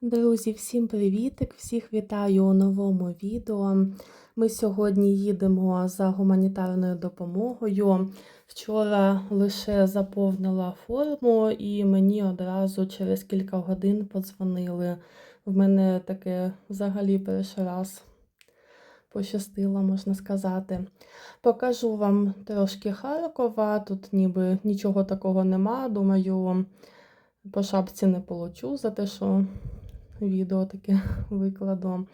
Друзі, всім привітик! Всіх вітаю у новому відео. Ми сьогодні їдемо за гуманітарною допомогою. Вчора лише заповнила форму, і мені одразу через кілька годин подзвонили. В мене таке взагалі перший раз пощастило, можна сказати. Покажу вам трошки Харкова. Тут ніби нічого такого нема. Думаю, по шапці не получу за те, що відео таке викладу.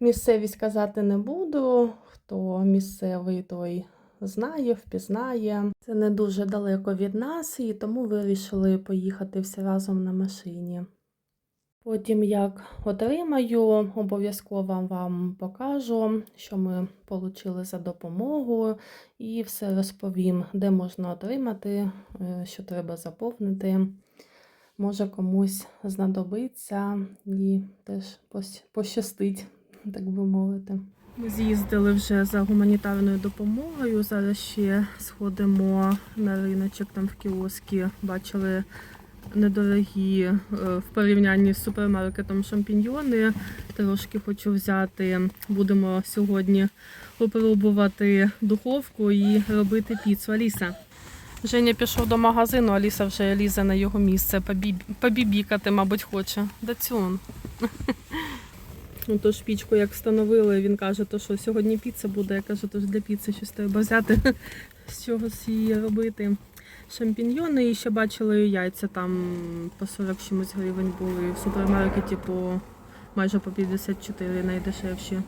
Місцевість казати не буду. Хто місцевий, той знає, впізнає. Це не дуже далеко від нас, і тому вирішили поїхати всі разом на машині. Потім, як отримаю, обов'язково вам покажу, що ми отримали за допомогу, і все розповім, де можна отримати, е, що треба заповнити може комусь знадобиться і теж пощастить, так би мовити. Ми з'їздили вже за гуманітарною допомогою. Зараз ще сходимо на риночок там в кіоски. Бачили недорогі е, в порівнянні з супермаркетом шампіньйони. Трошки хочу взяти. Будемо сьогодні попробувати духовку і робити піцу. Аліса. Женя пішов до магазину, Аліса вже лізе на його місце. побіб- Побібікати, мабуть, хоче. Дацюн. Ну, то ж пічку як встановили, він каже, то що сьогодні піца буде. Я кажу, то ж для піци щось треба взяти, з чогось її робити. Шампіньйони і ще бачили яйця там по 40 чимось гривень були. В супермаркеті по майже по 54 найдешевші.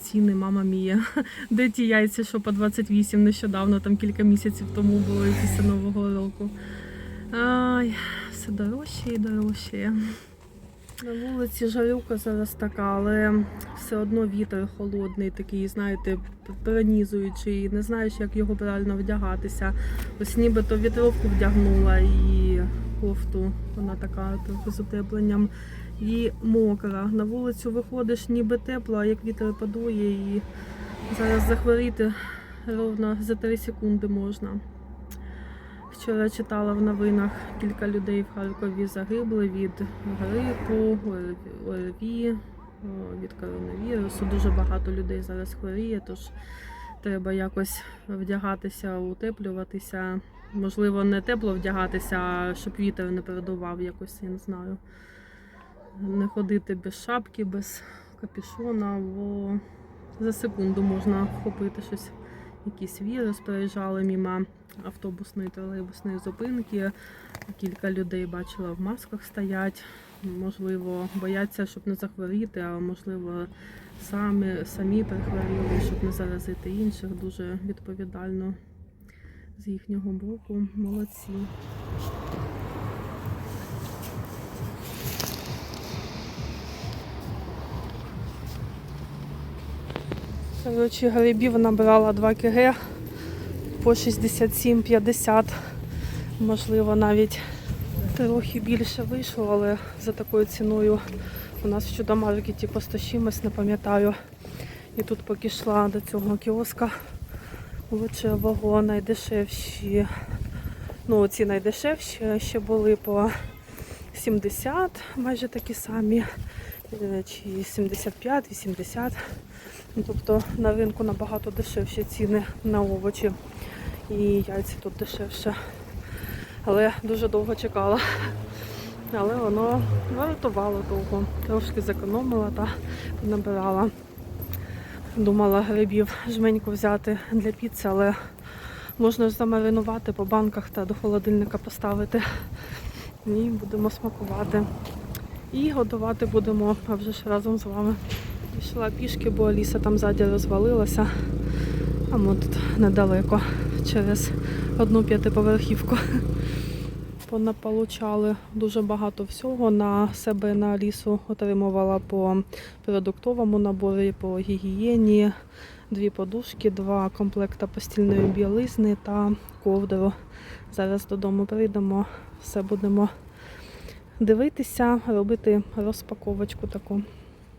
Ціни, мама мія. Де ті яйця, що по 28 нещодавно, там кілька місяців тому були після Нового року. Ай, все дорожче і дорожче. На вулиці жарюка зараз така, але все одно вітер холодний, такий, знаєте, пронізуючий. Не знаєш, як його правильно вдягатися. Ось нібито вітровку вдягнула і кофту, вона така з утепленням. І мокра. На вулицю виходиш ніби тепло, а як вітер подує і зараз захворіти ровно за 3 секунди можна. Вчора читала в новинах, кілька людей в Харкові загибли від грипу, ОРВІ, від коронавірусу. Дуже багато людей зараз хворіє, тож треба якось вдягатися, утеплюватися. Можливо, не тепло вдягатися, щоб вітер не передував якось, я не знаю. Не ходити без шапки, без капюшона, бо за секунду можна вхопити щось якийсь вірус, проїжджали мимо автобусної тролейбусної зупинки. Кілька людей бачила в масках стоять. Можливо, бояться, щоб не захворіти, а можливо, самі, самі прихворіли, щоб не заразити інших. Дуже відповідально з їхнього боку. Молодці. Коротше, грибів набрала 2 кг по 67,50. Можливо, навіть трохи більше вийшло, але за такою ціною у нас в чудомаркеті по 100 чимось, не пам'ятаю. І тут поки йшла до цього кіоска. Лучше ваго найдешевші. Ну, ці найдешевші ще були по 70, майже такі самі, е, чи 75, 80. Ну, Тобто на ринку набагато дешевші ціни на овочі. І яйця тут дешевше. Але дуже довго чекала. Але воно вартувало довго. Трошки зекономила та набирала. Думала грибів жменьку взяти для піци, але можна ж замаринувати по банках та до холодильника поставити. І будемо смакувати. І готувати будемо вже ж разом з вами. Пішла пішки, бо Аліса там ззаді розвалилася. А ми тут недалеко через одну п'ятиповерхівку. Понаполучали дуже багато всього. На себе на Алісу отримувала по продуктовому наборі, по гігієні, дві подушки, два комплекта постільної білизни та ковдру. Зараз додому прийдемо, все будемо дивитися, робити розпаковочку таку.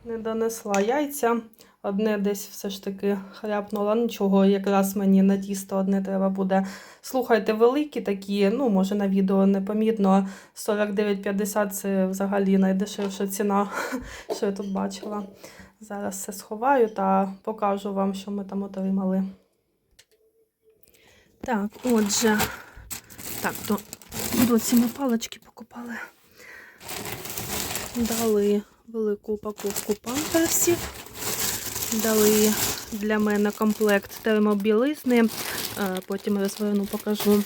Не донесла яйця. Одне десь все ж таки хряпнула. Нічого, якраз мені на тісто одне треба буде. Слухайте, великі такі, ну, може на відео непомітно. 49,50 це взагалі найдешевша ціна, що я тут бачила. Зараз все сховаю та покажу вам, що ми там отримали. Так, отже, так, то доці ми палички покупали. Дали велику упаковку памперсів. Дали для мене комплект термобілизни, е, потім розверну покажу.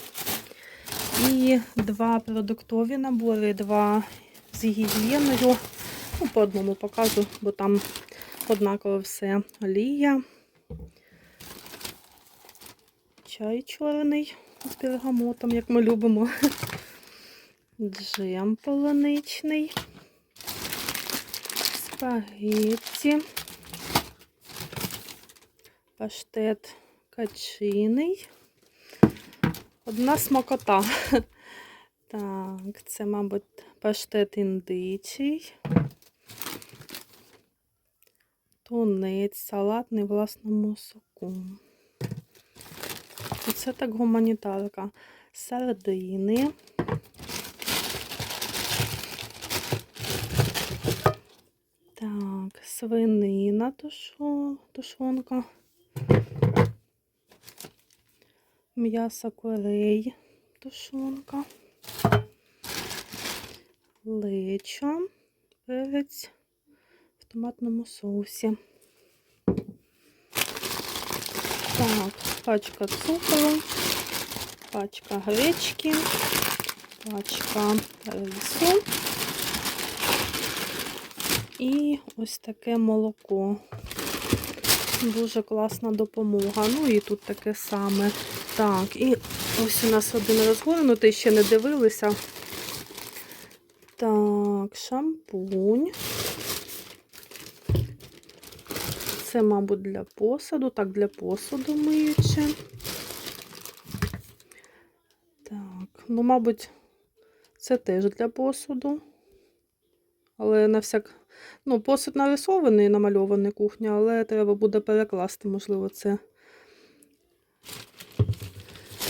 І два продуктові набори, два з гігієною. Ну, по одному покажу, бо там однаково все. Олія, чай чорний з бергамотом, як ми любимо. Джем полуничний, спагетті, паштет качиний. Одна смакота. Так, це, мабуть, паштет індичий. Тунець, салатний власному соку. І це так гуманітарка. Сардини. Так, свинина тушо, тушонка. М'ясо курей, тушонка. Лечо, перець в томатному соусі. Так, пачка цукру, пачка гречки, пачка рису. І ось таке молоко. Дуже класна допомога. Ну і тут таке саме. Так, і ось у нас один розгорнутий, ще не дивилися. Так, шампунь. Це, мабуть, для посуду. Так, для посуду миюче. Так, ну, мабуть, це теж для посуду. Але на всяк. Ну, посуд нарисований, намальований кухня, але треба буде перекласти, можливо, це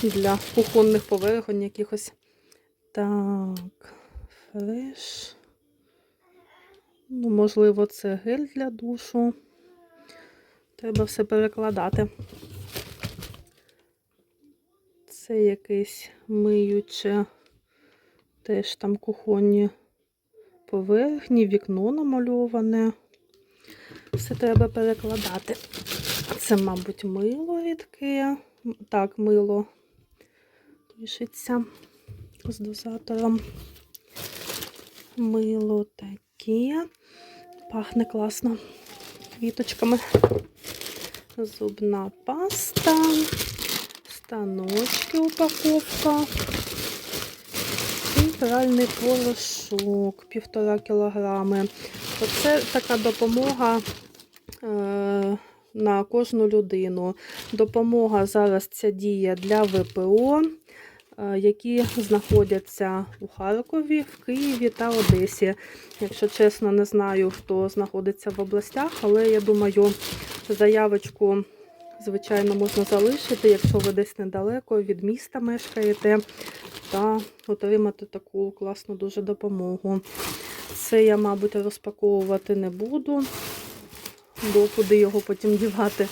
для кухонних поверхонь якихось. Так, фреш. Ну, можливо, це гель для душу. Треба все перекладати. Це якесь миюче, теж там кухонні поверхні, вікно намальоване. Все треба перекладати. Це, мабуть, мило рідке. Так, мило пишеться з дозатором. Мило таке. Пахне класно квіточками. Зубна паста, станочки упаковка. І порошок, півтора кілограми. Оце така допомога е, на кожну людину. Допомога зараз ця діє для ВПО, е, які знаходяться у Харкові, в Києві та Одесі. Якщо чесно, не знаю, хто знаходиться в областях, але я думаю, заявочку, звичайно, можна залишити, якщо ви десь недалеко від міста мешкаєте, та отримати таку класну дуже допомогу. Це я, мабуть, розпаковувати не буду, бо куди його потім дівати,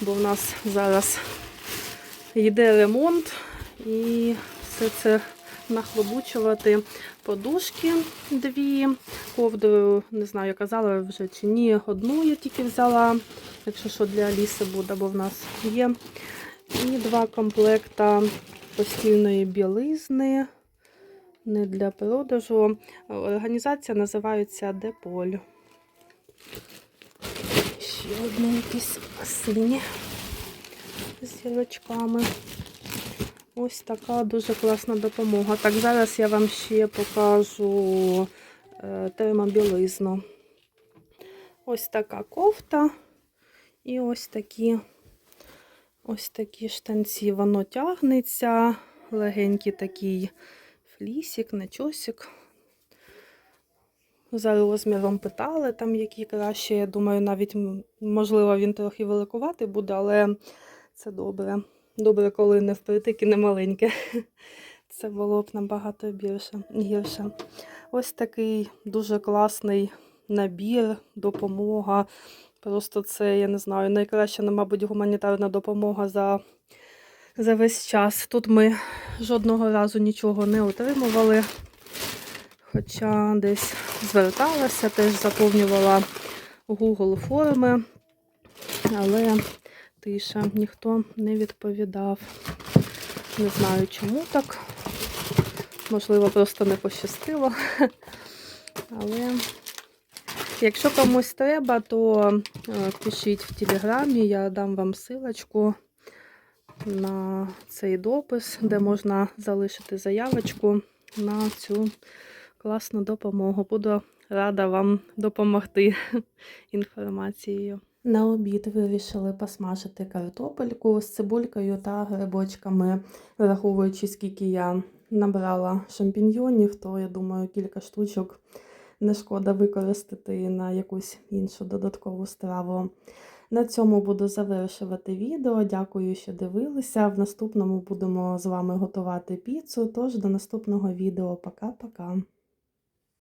бо в нас зараз йде ремонт і все це нахлобучувати подушки дві, ковдрою, не знаю, я казала вже чи ні, одну я тільки взяла, якщо що для Аліси буде, бо в нас є. І два комплекта постільної білизни, не для продажу. Організація називається Деполь. Ще одне якісь сині з зірочками. Ось така дуже класна допомога. Так, зараз я вам ще покажу е, термобілизну. Ось така кофта і ось такі ось такі штанці. Воно тягнеться, легенький такий флісик, начосик. За розміром питали, там які краще. Я думаю, навіть можливо він трохи великуватий буде, але це добре. Добре, коли не впритик і не маленьке. Це було б набагато більше, гірше. Ось такий дуже класний набір, допомога. Просто це, я не знаю, найкраща, ну, мабуть, гуманітарна допомога за, за весь час. Тут ми жодного разу нічого не отримували. Хоча десь зверталася, теж заповнювала Google форми, але тиша, ніхто не відповідав. Не знаю, чому так. Можливо, просто не пощастило. Але якщо комусь треба, то е, пишіть в телеграмі, я дам вам силочку на цей допис, де можна залишити заявочку на цю класну допомогу. Буду рада вам допомогти інформацією. На обід вирішили посмажити картопельку з цибулькою та грибочками. Враховуючи, скільки я набрала шампіньйонів, то я думаю, кілька штучок не шкода використати на якусь іншу додаткову страву. На цьому буду завершувати відео. Дякую, що дивилися. В наступному будемо з вами готувати піцу. Тож до наступного відео. Пока-пока.